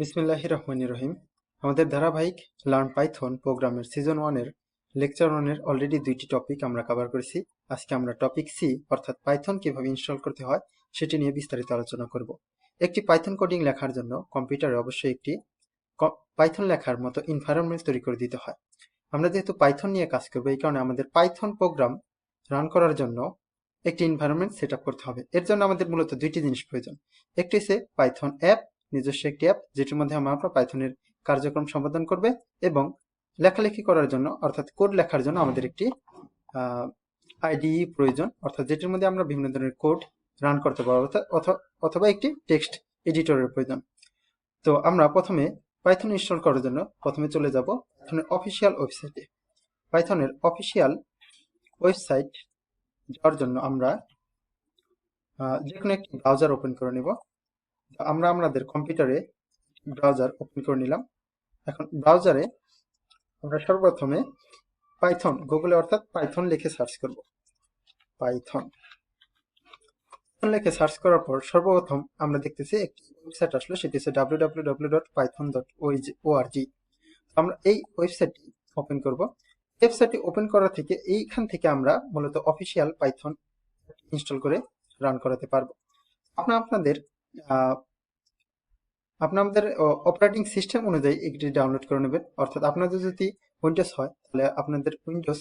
বিসমিল্লাহ রহমান রহিম। আমাদের ধারাবাহিক লার্ন পাইথন প্রোগ্রামের সিজন ওয়ানের লেকচার ওয়ানের অলরেডি দুইটি টপিক আমরা কভার করেছি। আজকে আমরা টপিক সি, অর্থাৎ পাইথন কীভাবে ইনস্টল করতে হয়, সেটি নিয়ে বিস্তারিত আলোচনা করব। একটি পাইথন কোডিং লেখার জন্য কম্পিউটারে অবশ্যই একটি পাইথন লেখার মতো এনভায়রনমেন্ট তৈরি করে দিতে হয়। আমরা যেহেতু পাইথন নিয়ে কাজ করব, এই কারণে আমাদের পাইথন প্রোগ্রাম রান করার জন্য একটি এনভায়রনমেন্ট সেট করতে হবে। এর জন্য আমাদের মূলত দুইটি জিনিস প্রয়োজন। একটি হচ্ছে পাইথন অ্যাপ নিজস্ব একটি অ্যাপ যেটির মধ্যে আমরা পাইথনের কার্যক্রম সম্পাদন করবে এবং লেখালেখি করার জন্য, অর্থাৎ কোড লেখার জন্য আমাদের একটি আইডি প্রয়োজন, অর্থাৎ যেটির মধ্যে আমরা বিভিন্ন ধরনের কোড রান করতে পারব অথবা একটি টেক্সট এডিটরের প্রয়োজন। তো আমরা প্রথমে পাইথন ইনস্টল করার জন্য প্রথমে চলে যাব পাইথনের অফিসিয়াল ওয়েবসাইটে পাইথনের অফিসিয়াল ওয়েবসাইট যাওয়ার জন্য আমরা যে কোনো একটি ব্রাউজার ওপেন করে নিব। আমরা আমাদের কম্পিউটারে ব্রাউজার ওপেন করে নিলাম। এখন ব্রাউজারে আমরা সর্বপ্রথমে পাইথন গুগলে অর্থাৎ পাইথন লিখে সার্চ করব। পাইথন লিখে সার্চ করার পর সর্বপ্রথম আমরা দেখতেছি একটি ওয়েবসাইট আসলো, সেটি হচ্ছে W W W dot python dot O R G আমরা এই ওয়েবসাইটটি ওপেন করব। ওয়েবসাইটটি ওপেন করা থেকে এইখান থেকে আমরা মূলত অফিসিয়াল পাইথন ইনস্টল করে রান করাতে পারব। আপনার আপনাদের আপনাদের অপারেটিং সিস্টেম অনুযায়ী এটি ডাউনলোড করে নেবেন। অর্থাৎ আপনাদের যদি উইন্ডোজ হয়, তাহলে আপনাদের উইন্ডোজ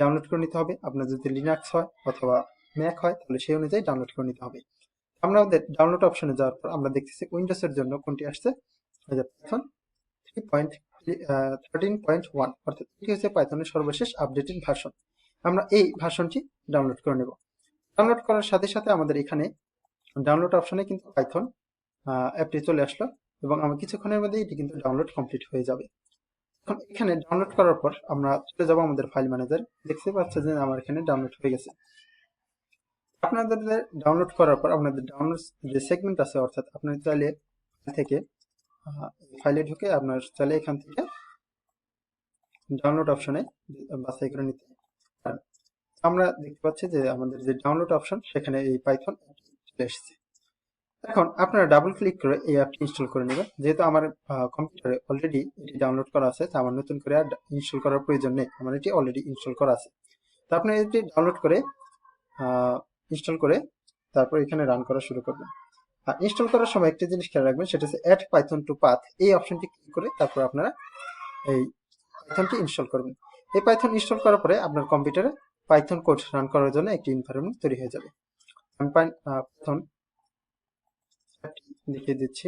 ডাউনলোড করে নিতে হবে। আপনার যদি লিনাক্স হয় অথবা ম্যাক হয়, তাহলে সেই অনুযায়ী ডাউনলোড করে নিতে হবে। আমাদের ডাউনলোড অপশনে যাওয়ার পর আমরা দেখতেছি উইন্ডোজের জন্য কোনটি আসছে? Python three point thirteen point one অর্থাৎ এটি হচ্ছে পাইথনের সর্বশেষ আপডেটেড ভার্সন আমরা এই ভার্সনটি ডাউনলোড করে নেব। ডাউনলোড করার সাথে সাথে আমাদের এখানে ডাউনলোড অপশনে কিন্তু পাইথন অ্যাপটি চলে আসলো এবং আমার কিছুক্ষণের মধ্যে এটি কিন্তু ডাউনলোড কমপ্লিট হয়ে যাবে। এখন এখানে ডাউনলোড করার পর আমরা চলে যাব আমাদের ফাইল ম্যানেজার দেখতে পাচ্ছেন যে আমার এখানে ডাউনলোড হয়ে গেছে। আপনাদের ডাউনলোড করার পর আপনাদের ডাউনলোড যে সেগমেন্ট আছে, অর্থাৎ আপনার চাইলে থেকে ফাইলে ঢুকে আপনার চাইলে এখান থেকে ডাউনলোড অপশনে বাছাই করে নিতে আমরা দেখতে পাচ্ছি যে আমাদের যে ডাউনলোড অপশন সেখানে এই পাইথন চলে এসেছে। এখন আপনারা ডাবল ক্লিক করে এই অ্যাপটি ইনস্টল করে নেবেন। যেহেতু আমার কম্পিউটারে অলরেডি এটি ডাউনলোড করা আছে, তা আমার নতুন করে আর ইনস্টল করার প্রয়োজন নেই। আমার এটি অলরেডি ইনস্টল করা আছে। তো আপনি এটি ডাউনলোড করে ইনস্টল করে তারপর এখানে রান করা শুরু করবেন। আর ইনস্টল করার সময় একটি জিনিস খেয়াল রাখবেন, সেটা হচ্ছে অ্যাড পাইথন টু পাথ এই অপশনটি ক্লিক করে তারপর আপনারা এই পাইথনটি ইনস্টল করবেন। এই পাইথন ইনস্টল করার পরে আপনার কম্পিউটারে পাইথন কোড রান করার জন্য একটি ইনভারনমেন্ট তৈরি হয়ে যাবে। পাইথন দেখিয়ে দিচ্ছি।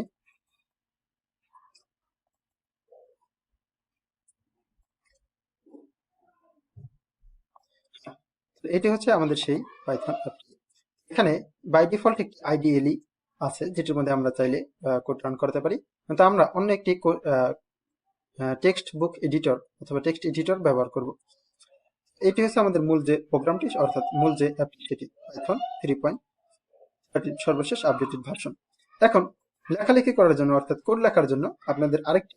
এটি হচ্ছে আমাদের সেই পাইথন এখানে বাই ডিফল্ট একটি আইডিএলই আছে, যেটির মধ্যে আমরা চাইলে কোড রান করতে পারি। কিন্তু আমরা অন্য একটি টেক্সট বুক এডিটর অথবা টেক্সট এডিটর ব্যবহার করব। এটি হচ্ছে আমাদের মূল যে প্রোগ্রামটি, অর্থাৎ মূল যে অ্যাপটি পাইথন থ্রি পয়েন্ট সর্বশেষ আপডেটেড ভার্সন এখন, লেখালেখি করার জন্য, অর্থাৎ কোড লেখার জন্য আপনাদের আরেকটি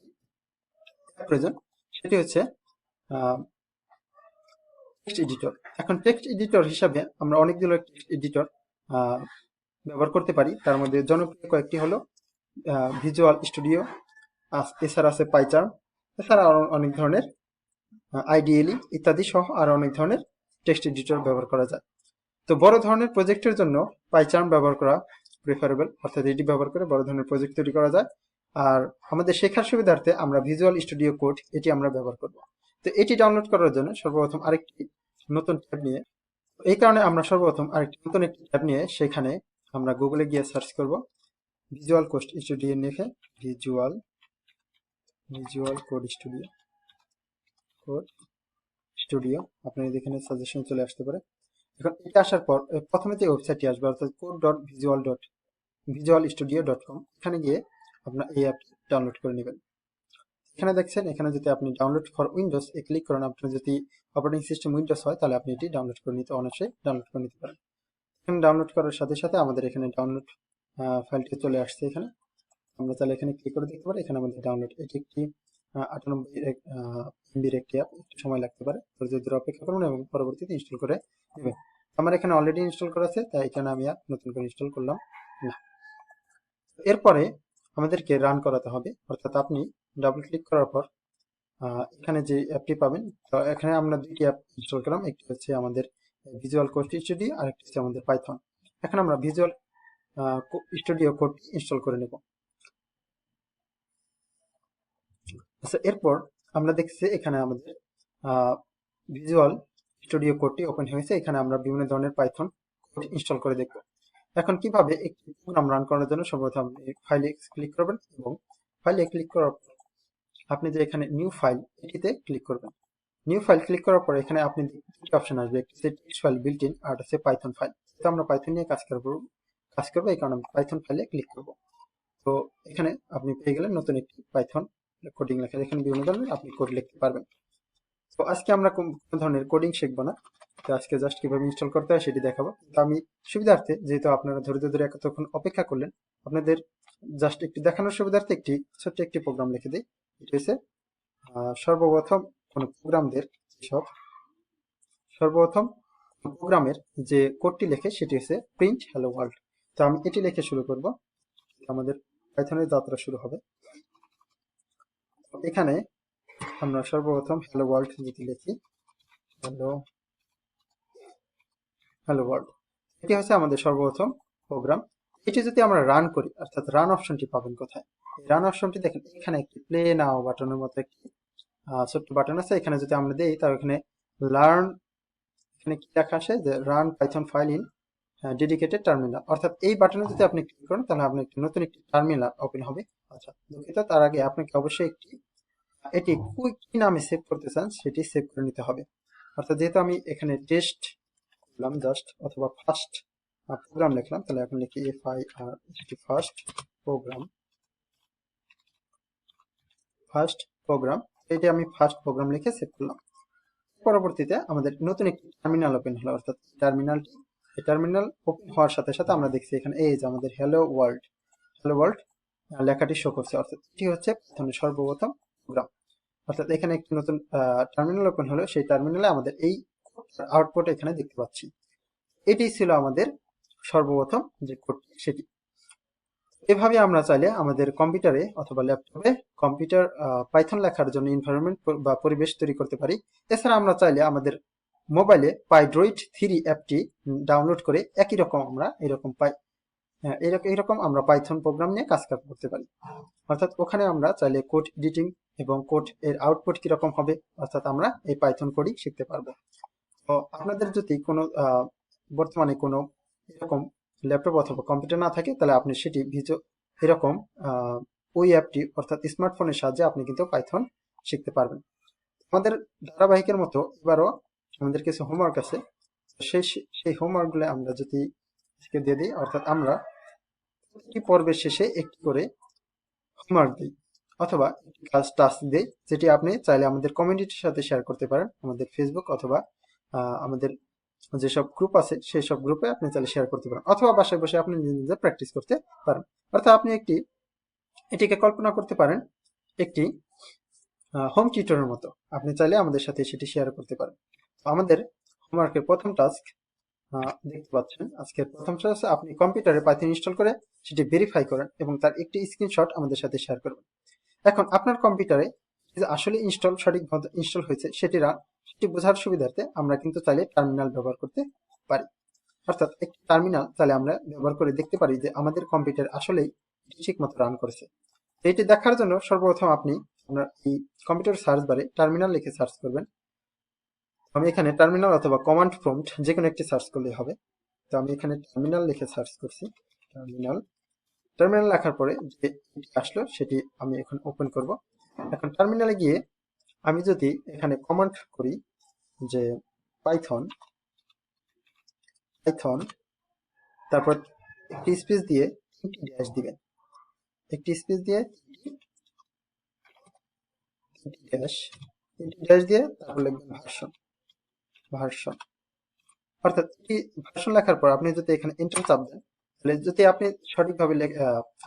প্রয়োজন। সেটি হচ্ছে টেক্সট এডিটর এখন টেক্সট এডিটর হিসাবে আমরা অনেকগুলো টেক্সট এডিটর ব্যবহার করতে পারি। তার মধ্যে জনপ্রিয় কয়েকটি হলো ভিজুয়াল স্টুডিও এছাড়া আছে পাইচার এছাড়া অনেক ধরনের আইডিএলি ইত্যাদি সহ আরও অনেক ধরনের টেক্সট এডিটর ব্যবহার করা যায়। তো বড় ধরনের প্রজেক্টের জন্য পাইচার্ম ব্যবহার করা প্রেফারেবল অর্থাৎ এটি ব্যবহার করে বড় ধরনের প্রজেক্ট তৈরি করা যায়। আর আমাদের শেখার সুবিধার্থে আমরা ভিজুয়াল স্টুডিও কোড এটি আমরা ব্যবহার করব। তো এটি ডাউনলোড করার জন্য সর্বপ্রথম আরেকটি নতুন ট্যাব নিয়ে, এই কারণে আমরা সর্বপ্রথম আরেকটি নতুন একটি ট্যাব নিয়ে সেখানে আমরা গুগলে গিয়ে সার্চ করব। ভিজুয়াল কোড স্টুডিও লিখে visual visual code studio studio আপনার এখানে সাজেশন চলে আসতে পারে। এখন এটা আসার পর প্রথমে যে ওয়েবসাইটটি আসবে, অর্থাৎ code dot visual dot visual studio dot com এখানে গিয়ে আপনার এই অ্যাপটি ডাউনলোড করে নেবেন। এখানে দেখছেন, এখানে যদি আপনি ডাউনলোড ফর উইন্ডোজ এ ক্লিক করেন আপনার যদি অপারেটিং সিস্টেম উইন্ডোজ হয়, তাহলে আপনি এটি ডাউনলোড করে নিতে, অনায়াসে ডাউনলোড করে নিতে পারেন। এখানে ডাউনলোড করার সাথে সাথে আমাদের এখানে ডাউনলোড ফাইলটি চলে আসছে এখানে। আমরা তাহলে এখানে ক্লিক করে দেখতে পারি, এখানে আমাদের ডাউনলোড এটি একটি আটানব্বই এমবির একটি অ্যাপ একটু সময় লাগতে পারে। ধৈর্য ধরে অপেক্ষা করুন এবং পরবর্তীতে ইনস্টল করে নেবেন। আমার এখানে অলরেডি ইনস্টল করা আছে, তাই এখানে আমি নতুন করে ইনস্টল করলাম না। এরপরে আমাদেরকে রান করাতে হবে। অর্থাৎ আপনি ডাবল ক্লিক করার পর এখানে যে অ্যাপটি পাবেন, তো এখানে আমরা দুইটি অ্যাপ ইনস্টল করলাম। একটি হচ্ছে আমাদের ভিজুয়াল কোড স্টুডিও আর একটি হচ্ছে আমাদের পাইথন এখন আমরা ভিজুয়াল স্টুডিও কোড ইনস্টল করে নেব। আচ্ছা এরপর আমরা দেখছি এখানে আমাদের ভিজুয়াল স্টুডিও কোডটি ওপেন হয়েছে এখানে আমরা বিভিন্ন ধরনের পাইথন কোড ইনস্টল করে দেখব। এখন কীভাবে একটি প্রোগ্রাম রান করার জন্য সর্বপ্রথম আপনি ফাইলে ক্লিক করবেন এবং ফাইলে ক্লিক করার পর আপনি যে এখানে নিউ ফাইল এটিতে ক্লিক করবেন। নিউ ফাইল ক্লিক করার পর এখানে আপনি দুটি অপশন আসবে। একটি হচ্ছে টেক্সট ফাইল বিল্ট ইন আর হচ্ছে পাইথন ফাইল তো আমরা পাইথন নিয়ে কাজ করব, কাজ করব, এই কারণে পাইথন ফাইলে ক্লিক করব। তো এখানে আপনি পেয়ে গেলেন নতুন একটি পাইথন কোডিং লেখা এখানে বিভিন্ন ধরনের আপনি কোড লিখতে পারবেন। তো আজকে আমরা কোন ধরনের কোডিং শিখব না? তো আজকে জাস্ট কীভাবে ইনস্টল করতে হয় সেটি দেখাবো। তো আমি সুবিধার্থে, যেহেতু আপনারা ধৈর্য ধরে এতক্ষণ অপেক্ষা করলেন, আপনাদের জাস্ট একটি দেখানোর সুবিধার্থে একটি ছোট্ট একটি প্রোগ্রাম লিখে দিই। এটি হচ্ছে সর্বপ্রথম কোনো প্রোগ্রামদের সব সর্বপ্রথম প্রোগ্রামের যে কোডটি লেখে সেটি হচ্ছে প্রিন্ট হ্যালো ওয়ার্ল্ড তো আমি এটি লিখে শুরু করব। আমাদের পাইথনের যাত্রা শুরু হবে। এখানে আমরা সর্বপ্রথম হ্যালো ওয়ার্ল্ড যদি লিখি হ্যালো হ্যালো ওয়ার্ল্ড এটি হচ্ছে আমাদের সর্বপ্রথম প্রোগ্রাম এটি যদি আমরা রান করি, অর্থাৎ রান অপশনটি পাবেন কোথায়? রান অপশনটি দেখেন, এখানে একটি প্লে নাও বাটনের মতো একটি ছোট্ট বাটন আছে। এখানে যদি আমরা দেই, তাহলে এখানে লার্ন এখানে কি লেখা আসে যে run python file in dedicated terminal অর্থাৎ এই বাটনে যদি আপনি ক্লিক করেন, তাহলে আপনি একটি নতুন একটি টার্মিনাল ওপেন হবে। আচ্ছা দুঃখিত তার আগে আপনাকে অবশ্যই একটি এটি কুইক কি নামে সেভ করতে চান সেটি সেভ করে নিতে হবে। অর্থাৎ যেহেতু আমি এখানে টেস্ট করলাম জাস্ট অথবা ফার্স্ট প্রোগ্রাম লিখলাম তাহলে এখন লিখি এফ আই আর এটি ফার্স্ট প্রোগ্রাম ফার্স্ট প্রোগ্রাম এটি আমি ফার্স্ট প্রোগ্রাম লিখে সেভ করলাম। পরবর্তীতে আমাদের নতুন একটি টার্মিনাল ওপেন হলো অর্থাৎ টার্মিনালটি এই টার্মিনাল ওপেন হওয়ার সাথে সাথে আমরা দেখছি এখানে এই যে আমাদের হ্যালো ওয়ার্ল্ড হ্যালো ওয়ার্ল্ড লেখাটি শো করছে। অর্থাৎ এটি হচ্ছে প্রথমে সর্বপ্রথম প্রোগ্রাম অর্থাৎ এখানে একটি নতুন টার্মিনাল ওপেন হলো, সেই টার্মিনালে আমাদের এই আউটপুট এখানে দেখতে পাচ্ছি। এটি ছিল আমাদের সর্বপ্রথম যে কোডটি সেটি। এভাবে আমরা চাইলে আমাদের কম্পিউটারে অথবা ল্যাপটপে কম্পিউটার পাইথন লেখার জন্য এনভায়রনমেন্ট বা পরিবেশ তৈরি করতে পারি। এছাড়া আমরা চাইলে আমাদের মোবাইলে পাইড্রয়েড থ্রি অ্যাপটি ডাউনলোড করে একই রকম আমরা এরকম পাই এরকম এরকম আমরা পাইথন প্রোগ্রাম নিয়ে কাজ করতে পারি। অর্থাৎ ওখানে আমরা চাইলে কোড এডিটিং এবং কোড এর আউটপুট কীরকম হবে, অর্থাৎ আমরা এই পাইথন কোডই শিখতে পারব। তো আপনাদের যদি কোনো বর্তমানে কোনো এরকম ল্যাপটপ অথবা কম্পিউটার না থাকে, তাহলে আপনি সেটি ভিজো, এরকম ওই অ্যাপটি, অর্থাৎ স্মার্টফোনের সাহায্যে আপনি কিন্তু পাইথন শিখতে পারবেন। আমাদের ধারাবাহিকের মতো এবারও আমাদের কিছু হোমওয়ার্ক আছে। সেই সেই হোমওয়ার্কগুলো আমরা যদি আজকে দিয়ে দিই, অর্থাৎ আমরা প্রতিটি পর্বের শেষে একটি করে হোমওয়ার্ক দিই অথবা কাজ টাস্ক দিই, যেটি আপনি চাইলে আমাদের কমিউনিটির সাথে শেয়ার করতে পারেন, আমাদের ফেসবুক অথবা আমাদের যেসব গ্রুপ আছে, সেই সব গ্রুপে আপনি চাইলে শেয়ার করতে পারেন অথবা বাসায় বসে আপনি নিজে নিজে প্র্যাকটিস করতে পারেন। অর্থাৎ আপনি একটি, এটিকে কল্পনা করতে পারেন, একটি হোম টিউটরের মতো। আপনি চাইলে আমাদের সাথে সেটি শেয়ার করতে পারেন। আমাদের হোমওয়ার্কের প্রথম টাস্ক দেখতে পাচ্ছেন। আজকের প্রথম টাস্ক আপনি কম্পিউটারে পাইথন ইনস্টল করে সেটি ভেরিফাই করেন এবং তার একটি স্ক্রিনশট আমাদের সাথে শেয়ার করবেন। এখন আপনার কম্পিউটারে আসলে ইনস্টল সঠিক ইনস্টল হয়েছে সেটি রা- সেটি বোঝার সুবিধার্থে আমরা কিন্তু চাইলে টার্মিনাল ব্যবহার করতে পারি। অর্থাৎ একটি টার্মিনাল তাহলে আমরা ব্যবহার করে দেখতে পারি যে আমাদের কম্পিউটার আসলেই ঠিক মতো রান করেছে। এটি দেখার জন্য সর্বপ্রথম আপনি আপনার এই কম্পিউটার সার্চ বারে টার্মিনাল লিখে সার্চ করবেন। আমি এখানে টার্মিনাল অথবা কমান্ড প্রম্পট যে কোনো একটি সার্চ করলেই হবে। তো আমি এখানে টার্মিনাল লিখে সার্চ করছি। টার্মিনাল টার্মিনাল লেখার পরে যে আসলো, সেটি আমি এখন ওপেন করব। এখন টার্মিনালে গিয়ে আমি যদি এখানে কমান্ড করি যে পাইথন পাইথন তারপর একটি স্পেস দিয়ে তিনটি ড্যাশ দিবেন। একটি স্পেস দিয়ে তিনটি ড্যাশ তিনটি ড্যাশ দিয়ে তারপর লিখবেন ভার্সন ভার্সন। অর্থাৎ ভার্সন লেখার পর আপনি যদি এখানে এন্টার চাপ দেন, তাহলে যদি আপনি সঠিকভাবে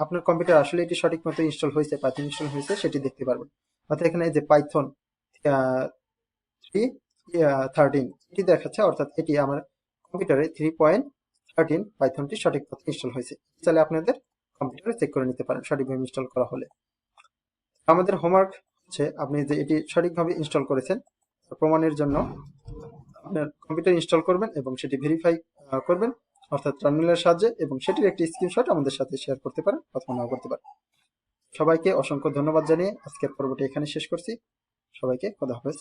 আপনার কম্পিউটার আসলে এটি সঠিক মতো ইনস্টল হয়েছে পাইথন ইনস্টল হয়েছে, সেটি দেখতে পারবেন। অর্থাৎ এখানে যে পাইথন থ্রি থার্টিন এটি দেখাচ্ছে, অর্থাৎ এটি আমার কম্পিউটারে থ্রি পয়েন্ট থার্টিন পাইথনটি সঠিক মতো ইনস্টল হয়েছে। চাইলে আপনাদের কম্পিউটারে চেক করে নিতে পারেন, সঠিকভাবে ইনস্টল করা হলে। আমাদের হোমওয়ার্ক হচ্ছে, আপনি যে এটি সঠিকভাবে ইনস্টল করেছেন প্রমাণের জন্য আপনার কম্পিউটার ইনস্টল করবেন এবং সেটি ভেরিফাই করবেন, অর্থাৎ টার্মিনালের সাহায্যে এবং সেটির একটি স্ক্রিনশট আমাদের সাথে শেয়ার করতে পারেন অথবা নাও করতে পারেন। সবাইকে অসংখ্য ধন্যবাদ জানিয়ে আজকের পর্বটি এখানে শেষ করছি। সবাইকে খোদা হাফেজ।